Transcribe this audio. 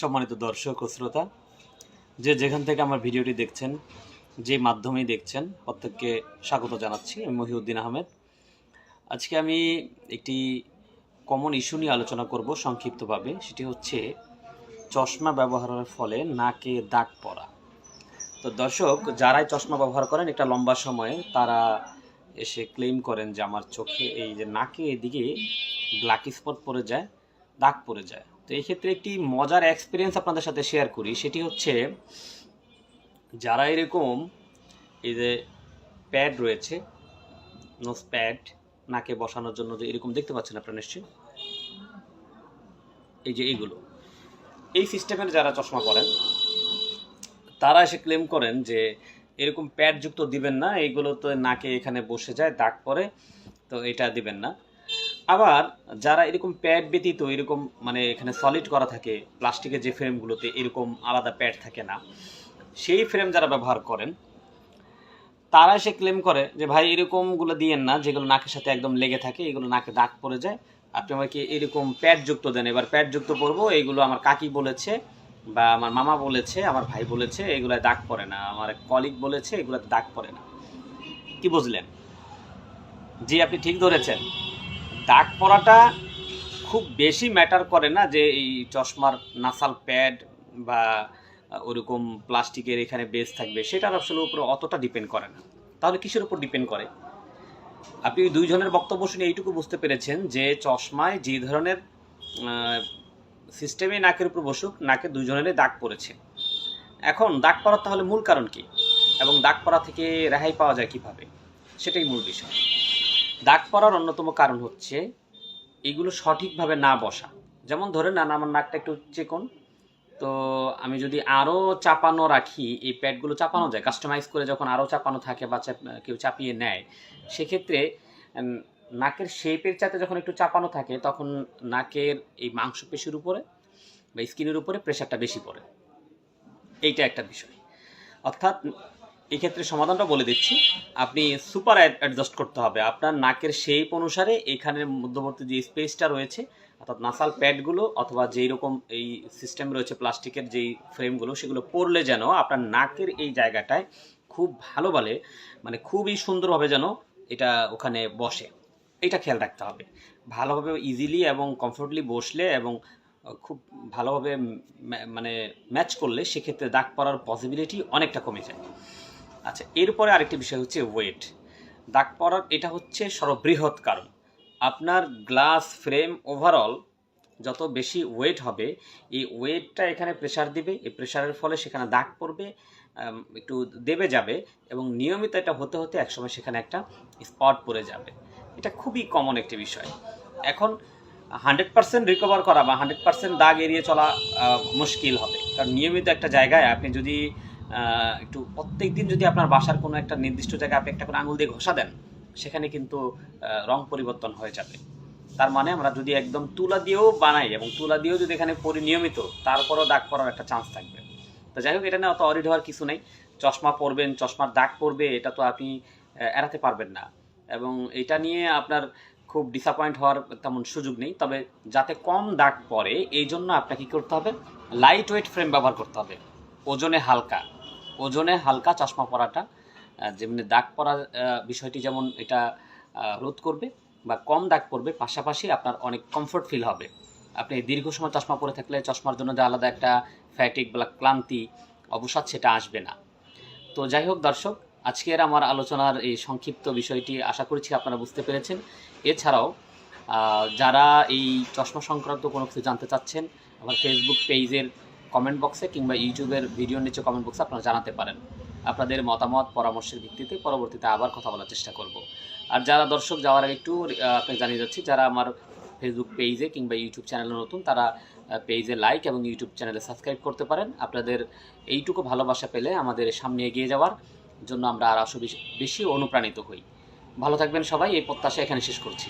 সম্মানিত দর্শক ও শ্রোতা, যে যেখান থেকে আমার ভিডিওটি দেখছেন, যে মাধ্যমেই দেখছেন, প্রত্যেককে স্বাগত জানাচ্ছি আমি মহিউদ্দিন আহমেদ। আজকে আমি একটি কমন ইস্যু নিয়ে আলোচনা করব সংক্ষিপ্তভাবে, সেটি হচ্ছে চশমা ব্যবহারের ফলে নাকে দাগ পড়া। তো দর্শক, যারাই চশমা ব্যবহার করেন, একটা লম্বা সময়ে তারা এসে ক্লেম করেন যে আমার চোখে এই যে নাকে এদিকে ব্ল্যাক স্পট পড়ে যায়, দাগ পড়ে যায়। তো এই ক্ষেত্রে একটি মজার এক্সপিরিয়েন্স আপনাদের সাথে শেয়ার করি। সেটি হচ্ছে, যারা এরকম এই যে প্যাড রয়েছে নোজ প্যাড নাকে বসানোর জন্য যে এরকম দেখতে পাচ্ছেন আপনারা নিশ্চয়ই? এই যে এইগুলো। এই সিস্টেমের যারা চশমা করেন তারা এসে ক্লেম করেন যে এরকম প্যাডযুক্ত দিবেন না এইগুলো তো নাকে এখানে বসে যায়, দাগ পরে তো এটা দিবেন না। আবার যারা এরকম প্যাড ব্যতীত এরকম মানে এখানে সলিড করা থাকে, প্লাস্টিকের যে ফ্রেমগুলোতে এরকম আলাদা প্যাড থাকে না, সেই ফ্রেম যারা ব্যবহার করেন, তারা এসে ক্লেম করে যে, ভাই, এরকমগুলো দিয়েন না, যেগুলো নাকের সাথে একদম লেগে থাকে, এগুলো নাকে দাগ পড়ে যায়, আপনি আমাকে এরকম প্যাড যুক্ত দেন। এবার প্যাড যুক্ত করব এইগুলো আমার কাকি বলেছে বা আমার মামা বলেছে, আমার ভাই বলেছে, এগুলোয় দাগ পড়ে না। আমার কলিগ বলেছে, এগুলোতে দাগ পড়ে না। কি বুঝলেন? জি, আপনি ঠিক ধরেছেন। দাগ পড়াটা খুব বেশি ম্যাটার করে না যে এই চশমার নাসাল প্যাড বা ওরকম প্লাস্টিকের এখানে বেস থাকবে, সেটার আসলে উপরে অতটা ডিপেন্ড করে না। তাহলে কিসের উপর ডিপেন্ড করে? আপনি ওই দুইজনের বক্তব্য শুনে এইটুকু বুঝতে পেরেছেন যে চশমায় যে ধরনের সিস্টেমে নাকের উপর বসুক, নাকে দুইজনেরই দাগ পড়েছে। এখন দাগ পড়ার তাহলে মূল কারণ কি? এবং দাগ পড়া থেকে রেহাই পাওয়া যায় কীভাবে? সেটাই মূল বিষয়। দাগ পড়ার অন্যতম কারণ হচ্ছে এগুলো সঠিকভাবে না বসা। যেমন ধরে না আমার নাকটা একটু চিকন। তো আমি যদি আরও চাপানো রাখি, এই প্যাডগুলো চাপানো যায়। কাস্টমাইজ করে যখন আরও চাপানো থাকে বা কেউ চাপিয়ে নেয়, সেক্ষেত্রে নাকের শেপের চাতে যখন একটু চাপানো থাকে, তখন নাকের এই মাংসপেশির উপরে বা স্কিনের উপরে প্রেশারটা বেশি পড়ে। এইটা একটা বিষয়। অর্থাৎ এক্ষেত্রে সমাধানটা বলে দিচ্ছি। আপনি সুপার অ্যাডজাস্ট করতে হবে। আপনার নাকের শেপ অনুসারে এখানের মধ্যবর্তী যে স্পেসটা রয়েছে, অর্থাৎ নাসাল প্যাডগুলো অথবা যেই রকম এই সিস্টেম রয়েছে প্লাস্টিকের যেই ফ্রেমগুলো সেগুলো পরলে যেন আপনার নাকের এই জায়গাটায় খুব ভালো বলে মানে খুবই সুন্দরভাবে যেন এটা ওখানে বসে। এটা খেয়াল রাখতে হবে। ভালোভাবে ইজিলি এবং কমফোর্টলি বসলে এবং খুব ভালোভাবে মানে ম্যাচ করলে সেক্ষেত্রে দাগ পড়ার পসিবিলিটি অনেকটা কমে যায়। আচ্ছা এরপরে আরেকটি বিষয় হচ্ছে ওয়েট দাগ পড়ার এটা হচ্ছে সর্ববৃহৎ কারণ। আপনার গ্লাস ফ্রেম ওভারঅল যত বেশি ওয়েট হবে, এই ওয়েটটা এখানে প্রেশার দিবে। এই প্রেশারের ফলে সেখানে দাগ পড়বে একটু দেবে যাবে এবং নিয়মিত এটা হতে হতে একসময় সেখানে একটা স্পট পড়ে যাবে। এটা খুবই কমন একটি বিষয়। এখন হান্ড্রেড পার্সেন্ট রিকভার করা বা হান্ড্রেড পার্সেন্ট দাগ এড়িয়ে চলা মুশকিল হবে। কারণ নিয়মিত একটা জায়গায় আপনি যদি একটু প্রত্যেক দিন যদি আপনার বাসার কোনো একটা নির্দিষ্ট জায়গায় আপনি একটা করে আঙুল দিয়ে ঘষা দেন, সেখানে কিন্তু রং পরিবর্তন হয়ে যাবে। তার মানে আমরা যদি একদম তুলা দিয়েও বানাই এবং তুলা দিয়েও যদি এখানে পরি নিয়মিত, তারপরও দাগ পড়ার একটা চান্স থাকবে। তো যাই হোক, এটা নিয়ে অত অরিড হওয়ার কিছু নেই। চশমা পরবেন, চশমার দাগ পড়বে, এটা তো আপনি এড়াতে পারবেন না। এবং এটা নিয়ে আপনার খুব ডিসঅ্যাপয়েন্ট হওয়ার তেমন সুযোগ নেই। তবে যাতে কম দাগ পড়ে, এই জন্য আপনাকে কী করতে হবে? লাইট ওয়েট ফ্রেম ব্যবহার করতে হবে। ওজনে হালকা। ওজনে হালকা চশমা পরাটা যেমনি দাগ আহ, বিষয়টি যেমন এটা রোধ করবে বা কম দাগ পড়বে পাশাপাশি আপনার অনেক কমফোর্ট ফিল হবে। আপনি দীর্ঘ সময় চশমা পরে থাকলে চশমার জন্য যে আলাদা একটা ফ্যাটিক বা ক্লান্তি অবসাদ সেটা আসবে না। তো যাই হোক দর্শক আজকের আমার আলোচনার এই সংক্ষিপ্ত বিষয়টি আশা করছি আপনারা বুঝতে পেরেছেন। এছাড়াও যারা এই চশমা সংক্রান্ত কোনো কিছু জানতে চাচ্ছেন আমার ফেসবুক পেজের কমেন্ট বক্সে কিংবা ইউটিউবের ভিডিওর নিচে কমেন্ট বক্সে আপনারা জানাতে পারেন। আপনাদের মতামত, পরামর্শের ভিত্তিতে পরবর্তীতে আবার কথা বলার চেষ্টা করব। আর যারা দর্শক, যাওয়ার আগে একটু আপনাকে জানিয়ে যাচ্ছি, যারা আমার ফেসবুক পেজে কিংবা ইউটিউব চ্যানেলে নতুন, তারা পেজে লাইক এবং ইউটিউব চ্যানেলে সাবস্ক্রাইব করতে পারেন। আপনাদের এইটুকু ভালোবাসা পেলে আমাদের সামনে এগিয়ে যাওয়ার জন্য আমরা আর আসো বেশি অনুপ্রাণিত হই। ভালো থাকবেন সবাই, এই প্রত্যাশা এখানে শেষ করছি।